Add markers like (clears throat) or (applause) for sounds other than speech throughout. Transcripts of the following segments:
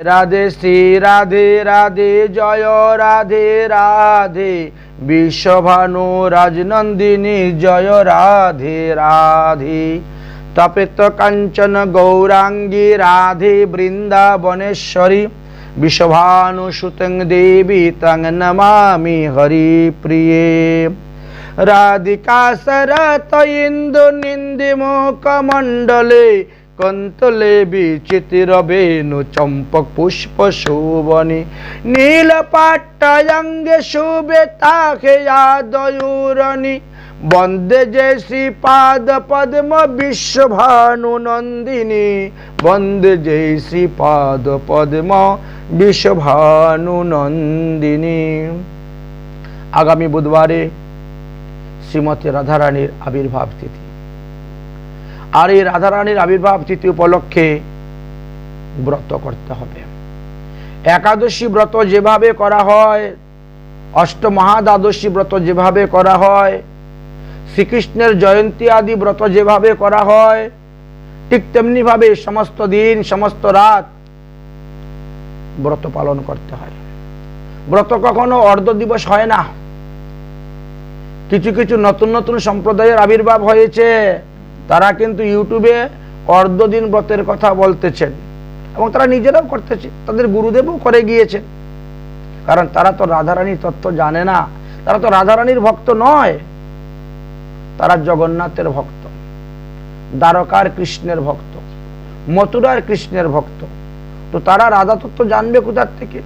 রাধে শ্রী রাধে রাধে, জয় রাধে রাধে। বিশ্বভানু রাজনন্দিনী, জয় রাধে রাধে। তপেত কাঞ্চন গৌরাঙ্গী রাধে বৃন্দাবনেশ্বরী। বিশ্বভানু সুতং দেবী তং নমামি হরি প্রিয়ে। রাধিকা শরত ইন্দু নিন্দি মুখমণ্ডলে কন্তলে বিচিতির বেণু, চম্পক পুষ্প শোভনি নীল পাট্টায়ঙ্গে শুভে তাকে দয়ুরণি বন্দে যে শ্রীপাদ পদ্ম বিশ্বভানু নন্দিনী বন্দে যে শ্রীপাদ পদ্ম বিশ্বভানু নন্দিনী আগামী বুধবারে শ্রীমতী রাধারানীর আবির্ভাব তিথি। আর এই রাধারানীর আবির্ভাব তিথি উপলক্ষে ব্রত করতে হবে। একাদশী ব্রত যেভাবে করা হয়, অষ্টমহাদ্বাদশী ব্রত যেভাবে করা হয়, শ্রীকৃষ্ণের জয়ন্তী আদি ব্রত যেভাবে করা হয়, ঠিক তেমনিভাবে সমস্ত দিন, সমস্ত রাত ব্রত পালন করতে হয়। ব্রত কখনো অর্ধ দিবস হয় না। কিছু কিছু নতুন নতুন সম্প্রদায়ের আবির্ভাব হয়েছে। তারা কিন্তু ইউটিউবে অর্ধদিন ব্রতের কথা বলতেছেন। এবং তারা নিজেরাও করতেছে, তাদের গুরুদেবও করে গিয়েছেন। কারণ তারা তো রাধারানীর তত্ত্ব জানে না, তারা তো রাধারানীর ভক্ত নয়। তারা জগন্নাথের ভক্ত, দ্বারকার কৃষ্ণের ভক্ত, মথুরার কৃষ্ণের ভক্ত। তো তারা রাধা তত্ত্ব জানবে কোথার থেকে?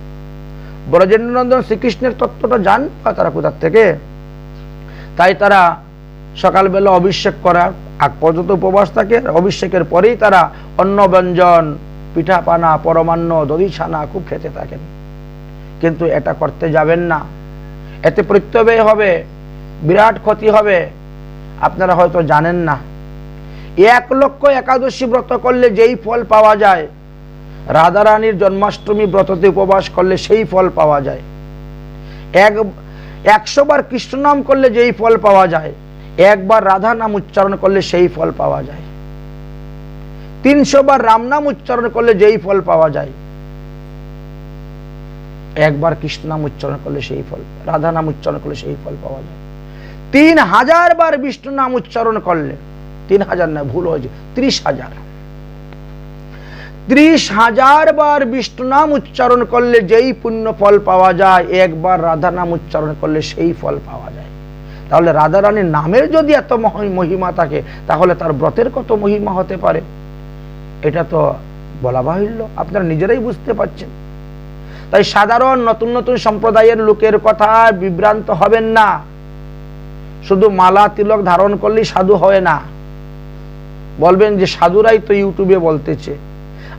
ব্রজেন্দ্রনন্দন শ্রীকৃষ্ণের তত্ত্বটা জানবে তারা কোথার থেকে? তাই তারা সকালবেলা অভিষেক করার আগ পর্যন্ত উপবাস থাকে, অভিষেকের পরেই তারা অন্ন ব্যঞ্জন পিঠা পানা পরমান্ন দধি ছানা খুব খেতে থাকেন। কিন্তু এটা করতে যাবেন না। এতে প্রত্যয় হবে, বিরাট ক্ষতি হবে। আপনারা হয়তো জানেন না। এক লক্ষ একাদশী ব্রত করলে যেই ফল পাওয়া যায়, রাধারানীর জন্মাষ্টমী ব্রততে উপবাস করলে সেই ফল পাওয়া যায়। এক, একশো বার কৃষ্ণ নাম করলে যেই ফল পাওয়া যায় একবার রাধা নাম উচ্চারণ করলে সেই ফল পাওয়া যায়। তিনশো বার রাম নাম উচ্চারণ করলে যেই ফল পাওয়া যায়। একবার কৃষ্ণ নাম উচ্চারণ করলে সেই ফল, রাধা নাম উচ্চারণ করলে সেই ফল পাওয়া যায়। তিন হাজার বার বিষ্ণু নাম উচ্চারণ করলে, তিন হাজার না, ভুল হয়েছে, ত্রিশ হাজার। ত্রিশ হাজার বার বিষ্ণু নাম উচ্চারণ করলে যেই পুণ্য ফল পাওয়া যায়, একবার রাধা নাম উচ্চারণ করলে সেই ফল পাওয়া যায়। তাহলে রাধা রানীর নামের যদি এত মহি- মহিমা থাকে, তাহলে তার ব্রতের কত মহিমা হতে পারে? এটা তো বলা বাহুল্য, আপনারা নিজেরাই বুঝতে পারছেন। তাই সাধারণ নতুন নতুন সম্প্রদায়ের লোকের কথা বিভ্রান্ত হবেন না। শুধু মালা তিলক ধারণ করলেই সাধু হয় না। বলবেন যে সাধুরাই তো ইউটিউবে বলতেছে।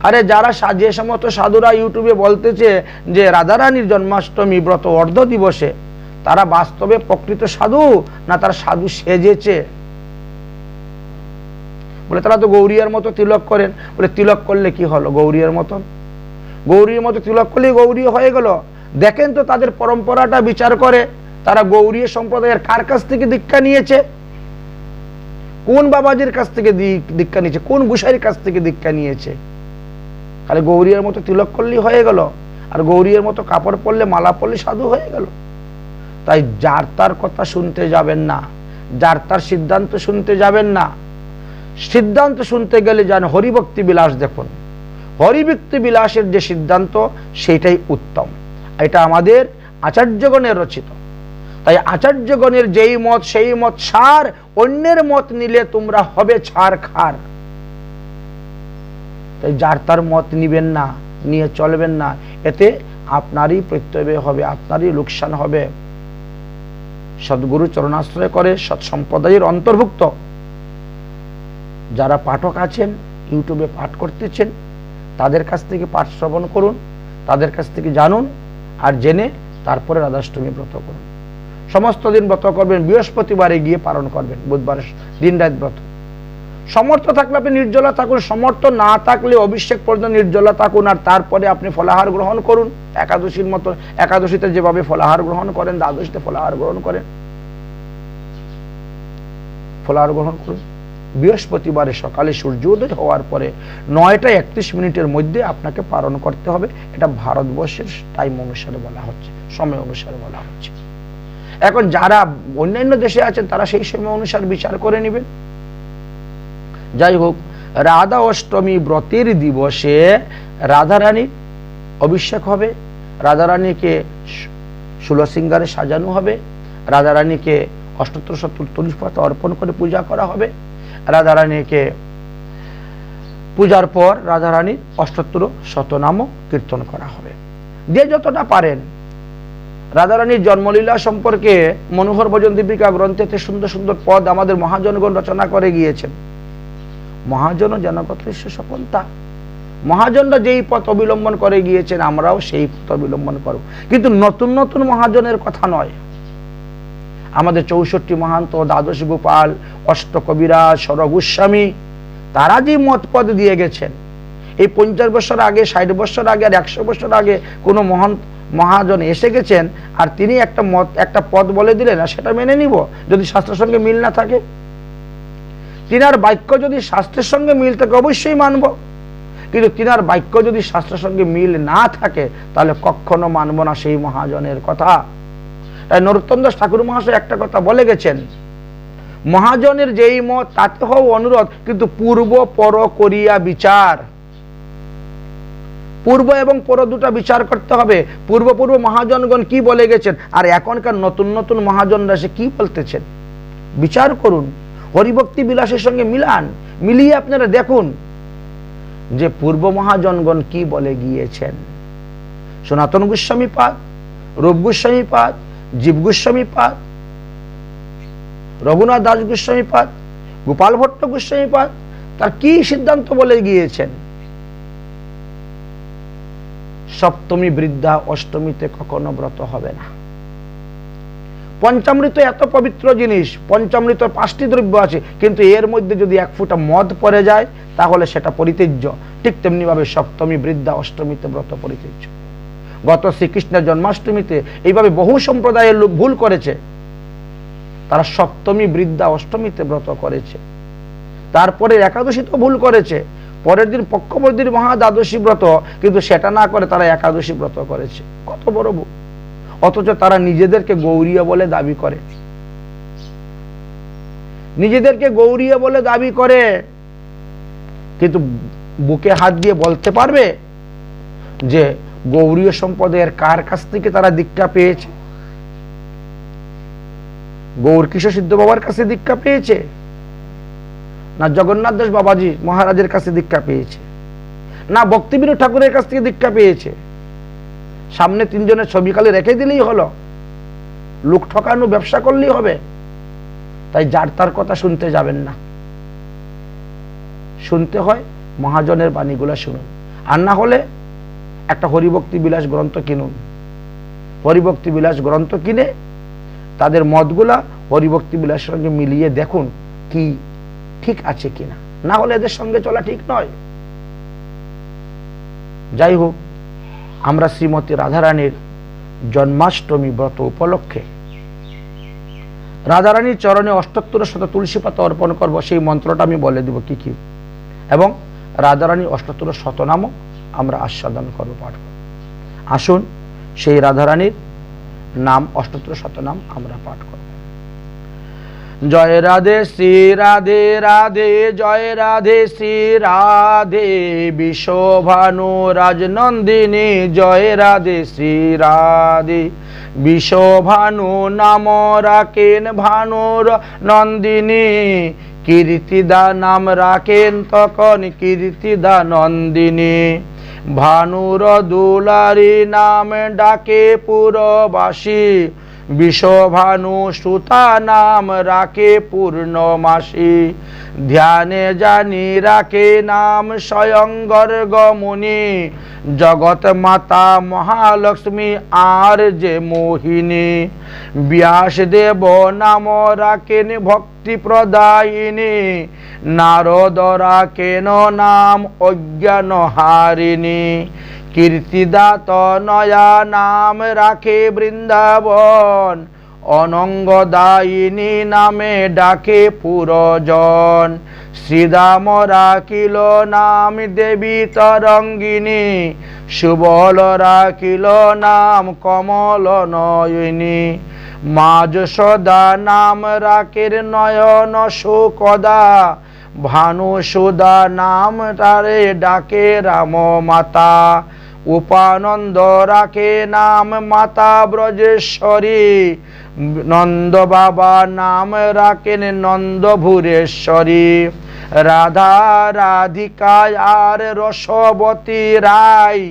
আরে যারা যে সমস্ত সাধুরা ইউটিউবে বলতেছে যে রাধারানীর জন্মাষ্টমী ব্রত অর্ধ দিবসে তারা বাস্তবে প্রকৃত সাধু, না তারা সাধু সেজেছে? বলে, তারা তো গৌরিয়ার মতো তিলক করেন। বলে, তিলক করলে কি হলো গৌরিয়ার মতন? গৌরীর মতো তিলক করলেই গৌরী হয়ে গেল। দেখেন তো তাদের পরম্পরাটা বিচার করে, তারা গৌরী সম্প্রদায়ের কার কাছ থেকে দীক্ষা নিয়েছে? কোন বাবাজির কাছ থেকে দীক্ষা নিয়েছে? কোন গুসাইয়ের কাছ থেকে দীক্ষা নিয়েছে? খালি গৌরীর মতো তিলক করলেই হয়ে গেল। আর গৌরীর মতো কাপড় পরলে, মালা পরলে সাধু হয়ে গেল। তাই যার তার কথা শুনতে যাবেন না, যার তার সিদ্ধান্ত শুনতে যাবেন না। সিদ্ধান্ত শুনতে গেলে যান হরিভক্তি বিলাস দেখুন। হরিভক্তি বিলাসের যে সিদ্ধান্ত, সেটাই উত্তম। এটা আমাদের আচার্যগণের রচিত। তাই আচার্যগণের যেই মত, সেই মত সার, অন্যের মত নিলে তোমরা হবে ছাড় খার। তাই যার তার মত নিবেন না, নিয়ে চলবেন না, এতে আপনারই প্রত্যয় হবে, আপনারই লোকসান হবে। সদ্গুরু চরণাশ্রয় করে সৎ সম্প্রদায়ের অন্তর্ভুক্ত। যারা পাঠক আছেন, ইউটিউবে পাঠ করতেছেন, তাদের কাছ থেকে পাঠ শ্রবণ করুন, তাদের কাছ থেকে জানুন আর জেনে তারপরে রাধাষ্টমী ব্রত করুন। সমস্ত দিন ব্রত করবেন, বৃহস্পতিবারে গিয়ে পালন করবেন বুধবার দিন রাত ব্রত। সমর্থ থাকলে আপনি নির্জলা থাকুন, সমর্থ না থাকলে অভিষেক পর্যন্ত নির্জলা থাকুন, আর তারপরে আপনি ফলাহার গ্রহণ করুন। একাদশীর মতো, একাদশীতে যেভাবে ফলাহার গ্রহণ করেন, দ্বাদশীতে ফলাহার গ্রহণ করেন। ফলাহার গ্রহণ করুন। বৃহস্পতিবারে সকালে সূর্যোদয় হওয়ার পরে নয়টা একত্রিশ মিনিটের মধ্যে আপনাকে পালন করতে হবে। এটা ভারতবর্ষের টাইম অনুসারে বলা হচ্ছে, সময় অনুসারে বলা হচ্ছে। এখন যারা অন্যান্য দেশে আছেন, তারা সেই সময় অনুসারে বিচার করে নেবেন। যাই হোক, রাধা অষ্টমী ব্রতের দিবসে রাধারানী অভিষেক হবে রাধারানীকে ষোলশৃঙ্গারে সাজানো হবে রাধারানীকে অষ্টোত্তর সত্তর তুলসী পাতা অর্পণ করে পূজা করা হবে রাধারানীকে পূজার পর রাধারানীর অষ্টোত্তর শতনাম কীর্তন করা হবে। যে যতটা পারেন রাধারানীর জন্মলীলা সম্পর্কে মনোহর ভজন দীপিকা গ্রন্থেতে সুন্দর সুন্দর পদ আমাদের মহাজনগণ রচনা করে গিয়েছেন। মহাজন জনগত সফলতা মহাজনরা যেই পথ অবলম্বন করে গিয়েছেন, আমরাও সেই পথ অবলম্বন করব। কিন্তু নতুন নতুন মহাজনের কথা নয়। আমাদের চৌষট্টি মহান্ত, দ্বাদশ গোপাল অষ্টকবিরাজ সরগোস্বামী তারা যে মত পদ দিয়ে গেছেন, এই পঞ্চাশ বছর আগে, ষাট বছর আগে, আর একশো বছর আগে কোনো মহান মহাজন এসে গেছেন, আর তিনি একটা মত একটা পদ বলে দিলেন, আর সেটা মেনে নিব, যদি শাস্ত্রের সঙ্গে মিল না থাকে। তিনার বাক্য যদি শাস্ত্রের সঙ্গে মিল থাকে, অবশ্যই মানব। কিন্তু তিনার বাক্য যদি শাস্ত্রের সঙ্গে মিল না থাকে, তাহলে কখনো মানব না সেই মহাজনের কথা। তাই নরোত্তম দাস ঠাকুর মহাশয় একটা কথা বলে গেছেন, মহাজনের যেই মত, তাতে হও অনুরোধ, কিন্তু পূর্ব, পর করিয়া বিচার। পূর্ব এবং পর দুটা বিচার করতে হবে। পূর্ব পূর্ব মহাজনগণ কি বলে গেছেন? আর এখনকার নতুন নতুন মহাজনরা সে কি বলতেছেন? বিচার করুন। হরিভক্তি বিলাসের সঙ্গে মিলান, মিলিয়ে আপনারা দেখুন যে পূর্ব মহাজনগণ কি বলে গিয়েছেন। সনাতন গোস্বামী পাদ, রূপ গোস্বামী পাদ, জীব গোস্বামী পাদ, রঘুনাথ দাস গোস্বামী পাদ, গোপাল ভট্ট গোস্বামী পাদ, তার কি সিদ্ধান্ত বলে গিয়েছেন? সপ্তমী বৃদ্ধা অষ্টমীতে কখনো ব্রত হবে না। পঞ্চামৃত এত পবিত্র জিনিস, পঞ্চামৃত পাঁচটি দ্রব্য আছে, কিন্তু এর মধ্যে যদি এক ফুটা মদ পড়ে যায়, তাহলে সেটা পরিত্যাজ্য। ঠিক তেমনি ভাবে সপ্তমী, বৃদ্ধা, অষ্টমীতে ব্রত পরিত্যাজ্য। গত শ্রীকৃষ্ণের জন্মাষ্টমীতে এইভাবে বহু সম্প্রদায়ের লোক ভুল করেছে। তারা সপ্তমী, বৃদ্ধা, অষ্টমীতে ব্রত করেছে। তারপরে একাদশী তো ভুল করেছে। পরের দিন পক্ষবর্তীর মহা দ্বাদশী ব্রত, কিন্তু সেটা না করে তারা একাদশী ব্রত করেছে। কত বড় ভুল। অথচ তারা নিজেদেরকে গৌরীয় বলে দাবি করে। নিজেদেরকে গৌরীয় বলে দাবি করে। কিন্তু বুকে হাত দিয়ে বলতে পারবে যে গৌরীয় সম্পদের কার কাছ থেকে তারা দীক্ষা পেয়েছে? গৌর কিশোর সিদ্ধ বাবার কাছে দীক্ষা পেয়েছে? না জগন্নাথ দাস বাবাজি মহারাজের কাছে দীক্ষা পেয়েছে? না ভক্তিবিনোদ ঠাকুরের কাছ থেকে দীক্ষা পেয়েছে? সামনে তিনজনের ছবি খালি রেখে দিলেই হলো। লোক ঠকানো ব্যবসা করলেই হবে। তাই যার তার কথা শুনতে যাবেন না। শুনতে হয় মহাজনের বাণীগুলো শুনুন। আর না হলে একটা হরিভক্তি বিলাস গ্রন্থ কিনুন। হরিভক্তি বিলাস গ্রন্থ কিনে তাদের মতগুলা হরিভক্তি বিলাসের সঙ্গে মিলিয়ে দেখুন কি ঠিক আছে কিনা। না হলে এদের সঙ্গে চলা ঠিক নয়। যাই হোক আমরা শ্রীমতী রাধারানীর জন্মাষ্টমী ব্রত উপলক্ষে। রাধারানীর চরণে অষ্টোত্তর শত তুলসী পাতা অর্পণ করব, সেই মন্ত্রটা আমি বলে দিব কি কি। এবং রাধারানী অষ্টোত্তর শতনামও আমরা আস্বাদন করব, পাঠ আসুন সেই রাধারানীর নাম অষ্টোত্তর শতনাম আমরা পাঠ করব। জয় রাধে, শ্রী রাধে রাধে, জয় রাধে, শ্রী রাধে বিশ্বভানু রাজনন্দিনী জয় রাধে, শ্রী রাধে বিশ্বভানু নাম রাখেন ভানুর নন্দিনী, কীর্তিদা নাম রাখেন তখন কীর্তিদা নন্দিনী। ভানুর দুলারি নাম ডাকে পুরবাসী বিশ্বভানু সুতা নাম রাখে পূর্ণমাসী। ধ্যানে জানি রাখে নাম স্বয়ং গর্গমুনি জগৎ মাতা মহালক্ষ্মী আর যে মোহিনী। ব্যাস দেব নাম রাখেন ভক্তি প্রদায়িনী। নারদরা কেন নাম অজ্ঞান হারিণী কীর্তিদাত নয়া নাম রাখে বৃন্দাবন, অনঙ্গদায়িনী নামে ডাকে পুরজন। শ্রীদাম রাখিল নাম দেবী তরঙ্গিনী, সুবল রাখিল নাম কমল নয়নী। মা যশোদা নাম রাকের নয়ন সুকদা, ভানু সুদা নাম তারে ডাকে রাম মাতা উপানন্দ রাখে নাম মাতা ব্রজেশ্বরী। নন্দ বাবা নাম রাখেন নন্দ ভুরেশ্বরী রাধা রাধিকা আর রসবতী রায়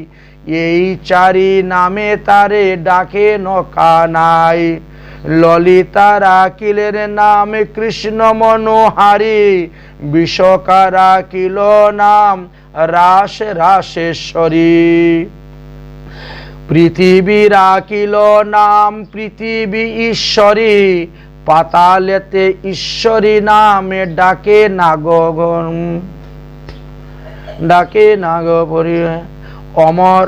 এই চারি নামে তারে ডাকে নকানাই ললিতা রাখিলের নাম কৃষ্ণ মনোহারী বিশ্বকা রাখিল নাম রাস রাসেশ্বরী পৃথিবী রাখিল নাম পৃথিবী ঈশ্বরী। পাতালেতে ঈশ্বরী নামে ডাকে নাগগণ। ডাকে নাগপরি। অমর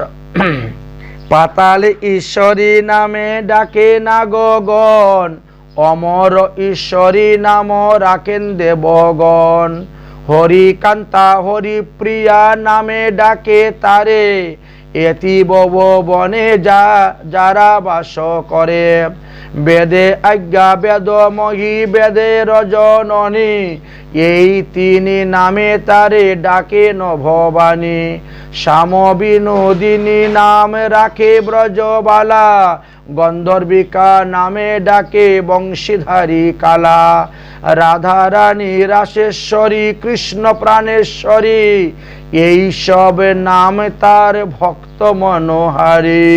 (clears throat) পাতালে ঈশ্বরী নামে ডাকে নাগগণ। অমর ঈশ্বরী নাম রাখেন দেবগণ। হরিকান্তা হরিপ্রিয়া নামে ডাকে তারে। এতি বব বনে যা যারা বাস করে। বেদে আজ্ঞা বেদ মহি বেদে রজননী। এই তিনি নামে তারে ডাকে নভবানী শ্যাম বিনোদিনী নাম রাখে ব্রজবালা। গন্ধর্বিকা নামে ডাকে বংশীধারী কালা। রাধা রানী রাসেশ্বরী, কৃষ্ণ প্রাণেশ্বরী। এই সব নাম তার ভক্ত মনোহারী।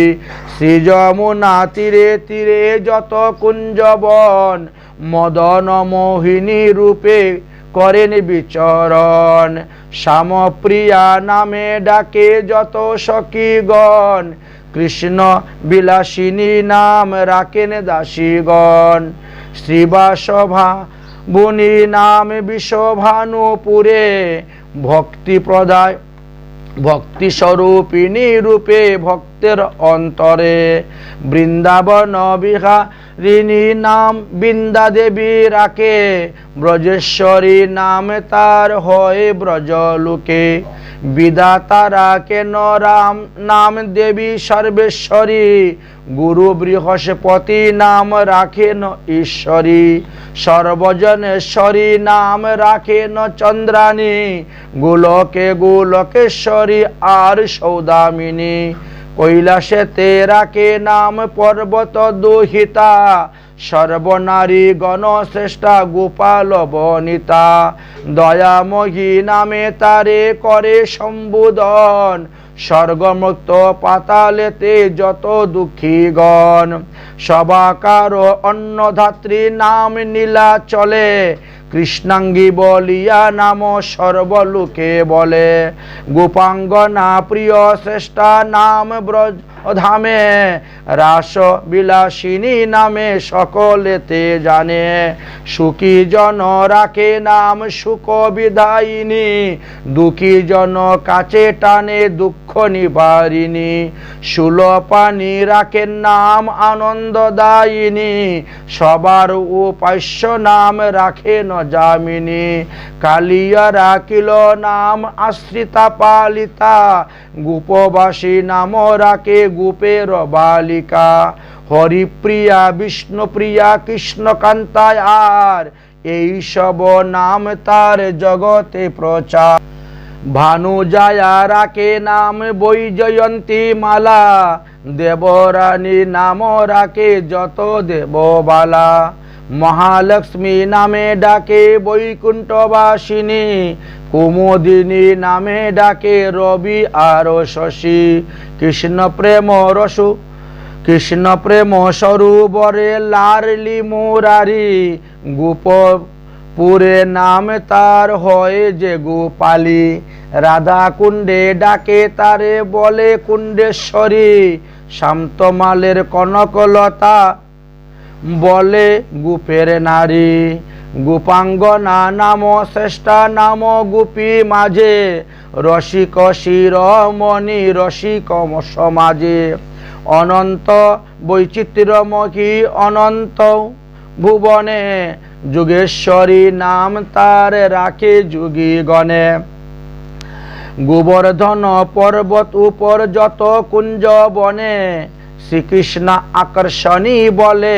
শ্রী যমুনা তীরে তীরে যত কুঞ্জবন মদন মোহিনী রূপে করেন বিচরণ। শ্যামপ্রিয়া নামে ডাকে যত সখীগণ, কৃষ্ণ বিলাসিনী নাম রাখেন দাসীগণ। শ্রীবাসভা বনি নাম বিশ্বভানুপুরে, ভক্তি প্রদায় ভক্তি স্বরূপিণী রূপে ভক্তের অন্তরে বৃন্দাবন বিহারিণী নাম বৃন্দা দেবী রাখে, ব্রজেশ্বরী নাম তার হয় ব্রজলোকে। বিদাতা রাখেন রাম নাম দেবী সর্বেশ্বরী। গুরু বৃহস্পতি নাম রাখেন ঈশ্বরী। সর্বজনেশ্বরী নাম রাখেন চন্দ্রাণী। গোলকে গোলকেশ্বরী আর সৌদামিনী। কৈলাসেতে রাখে নাম পর্বত দুহিতা, সর্বনারী গণশ্রেষ্ঠা গোপাল বনিতা। দয়াময়ী নামে তারে করে সম্বোধন, স্বর্গমুক্ত পাতালেতে যত দুঃখীগণ। সবাকার অন্নধাত্রী নাম নীলা চলে কৃষ্ণাঙ্গী বলিয়া নাম সর্বলোকে বলে। গোপাঙ্গনা প্রিয় শ্রেষ্ঠা নাম ব্রজ ধামে রাস বিলাসিনী নামে সকলেতে জানে। সুখী জন রাখে নাম সুখ বিদায়িনী, দুঃখী জন কাছে টানে দুঃখ নিবারিণী। সুলপানি রাখেন নাম আনন্দদায়িনী, সবার উপাস্য নাম রাখেন যামিনী। কালিয়া রাখিল নাম আশ্রিতা পালিতা, গোপবাসী নাম রাখে গোপের বালিকা হরিপ্রিয়া, বিষ্ণুপ্রিয়া, কৃষ্ণকান্তায় আর এই সব নাম তার জগতে প্রচার। ভানু জায়া রাকে নাম বৈজয়ন্তী মালা। দেবরানী নাম রাকে যত দেববালা। মহালক্ষ্মী নামে ডাকে বৈকুণ্ঠবাসিনী, কুমুদিনী নামে ডাকে রবি আর শশী। কৃষ্ণ প্রেম রসু, কৃষ্ণ প্রেম সরোবরে লারলি মুরারি। গোপ পুরে নাম তার হয় যে গোপালী। রাধা কুণ্ডে ডাকে তারে বলে কুণ্ডেশ্বরী। শান্তমালের কনকলতা বলে গুপের নারী। গোপাঙ্গনা নাম শ্রেষ্ঠা, নাম গোপী মাঝে। রসিক শিরমণি রসিক সমাজে অনন্ত বৈচিত্র্যমুখী অনন্ত ভুবনে, যুগেশ্বরী নাম তার রাখে যুগী গণে। গোবর্ধন পর্বত উপর যত কুঞ্জ বনে, শ্রীকৃষ্ণ আকর্ষণী বলে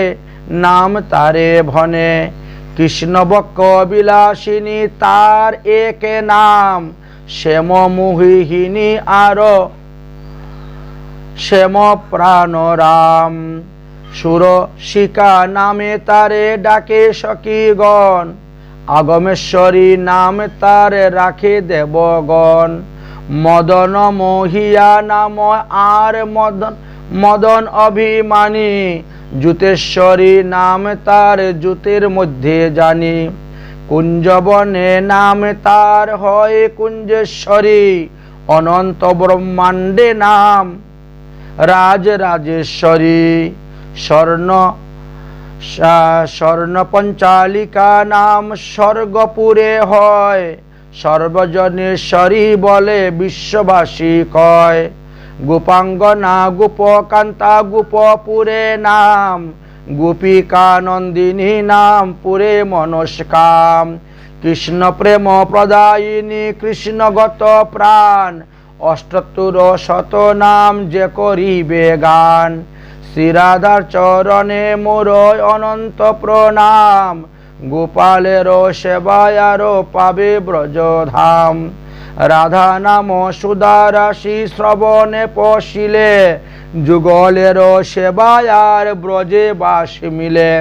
নাম তারে ভনে। কৃষ্ণ বক্ষ বিলাসিনী তার এক নাম। শ্যাম মুহিহিনী আরও। শ্যাম প্রাণ রাম। সুর শিকা নামে তারে ডাকে সখীগণ। আগমেশ্বরী নাম তার রাখে দেবগণ। মদন মহিয়া নাম আর মদন মদন অভিমানী। জুতেশ্বরী নাম তার জুতের মধ্যে জানি। কুঞ্জবনে নাম তার হয় কুঞ্জেশ্বরী, অনন্ত ব্রহ্মাণ্ডে নাম রাজ রাজেশ্বরী। স্বর্ণ সা- স্বর্ণ পঞ্চালিকা নাম স্বর্গপুরে হয়। সর্বজনেশ্বরী বলে বিশ্ববাসী কয়। গোপাঙ্গনা গোপকান্তা গোপপুরে নাম, গোপিকানন্দিনী নাম, পুরে মনস্কাম। কৃষ্ণ প্রেম প্রদায়িনী কৃষ্ণগত প্রাণ, অষ্টোত্তর শত নাম যে করিবে গান। শ্রীরাধার চরণে মোর অনন্ত প্রণাম, গোপালের আরও পাবে ব্রজধাম। রাধা নাম সুদা রাশি শ্রবণে পশিলে, যুগলের সেবায় আর ব্রজে বাস মিলে।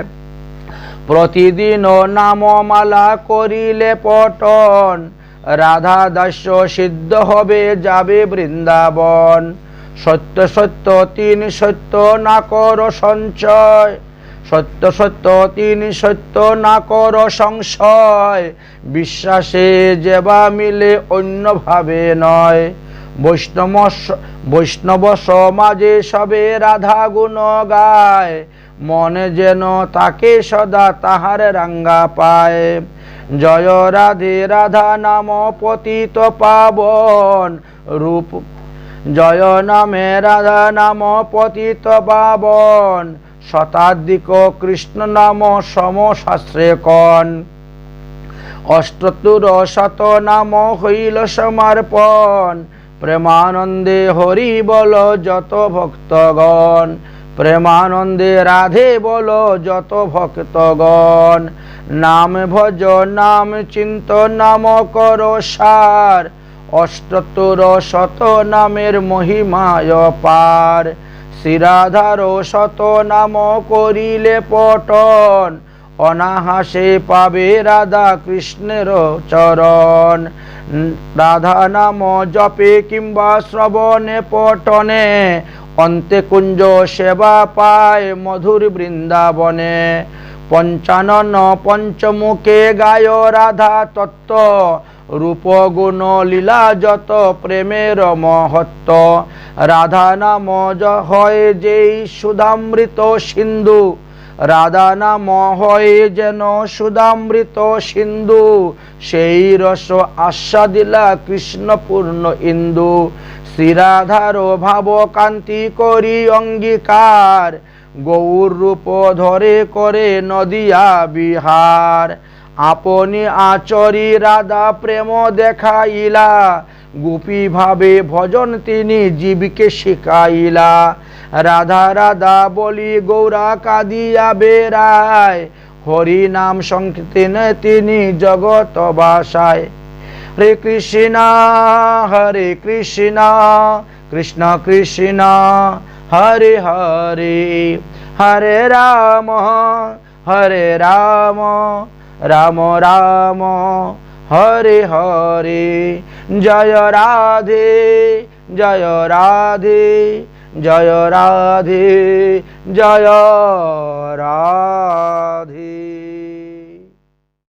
প্রতিদিন নামমালা করিলে পটন রাধা দাস্য সিদ্ধ হবে যাবে বৃন্দাবন। সত্য সত্য, তিন সত্য না কর সঞ্চয় সত্য সত্য, তিনি সত্য না কর সংশয়। বিশ্বাসে যেবা মিলে অন্যভাবে নয়। বৈষ্ণব বৈষ্ণব সমাজে সবে রাধা গুণ গায়। মনে যেন তাকে সদা তাহার রাঙ্গা পায়। জয় রাধে রাধা নাম পতিত পাবন। রূপ, জয় নামে রাধা নাম পতিত পাবন। শতাধিক কৃষ্ণ নাম সমশাস্ত্রে কন অষ্টতুর শত নাম হইল সমর্পণ। প্রেমানন্দে হরি বল যত ভক্তগণ। প্রেমানন্দে রাধে বল যত ভক্তগণ। নাম ভজ, নাম চিন্ত, নাম কর সার। অষ্টতর শত নামের মহিমায় পার। শ্রীরাধার শত নাম করিলে পটন, অনাহাসে পাবে রাধা কৃষ্ণের চরণ। রাধা নাম জপে কিংবা শ্রবণে পটনে, অন্তে কুঞ্জ সেবা পায় মধুর বৃন্দাবনে। পঞ্চানন পঞ্চমুখে গায় রাধা তত্ত্ব রূপ গুণ লীলা যত প্রেমের মহত্ব। রাধা নাম হয় যেই সুধামৃত সিন্ধু। রাধা নাম হয় যেন সুধামৃত সিন্ধু। সেই রস আস্বাদিলা কৃষ্ণপূর্ণ ইন্দু। শ্রীরাধার ভাব কান্তি করি অঙ্গীকার। গৌর রূপ ধরে করে নদিয়া বিহার। আপনি আচরি রাধা প্রেম দেখাইলা গোপী ভাবে ভজন তিনি জীবকে শিখাইলা। রাধা রাধা বলি, গৌরা কাদিয়া বেড়ায় হরি নাম সংকীর্তনে তিনি জগত বাসায়। হরে কৃষ্ণ হরে কৃষ্ণ কৃষ্ণ কৃষ্ণ, হরে হরে হরে রাম হরে রাম। রাম রাম হরে হরে জয় রাধে জয় রাধে জয় রাধে জয় রাধে।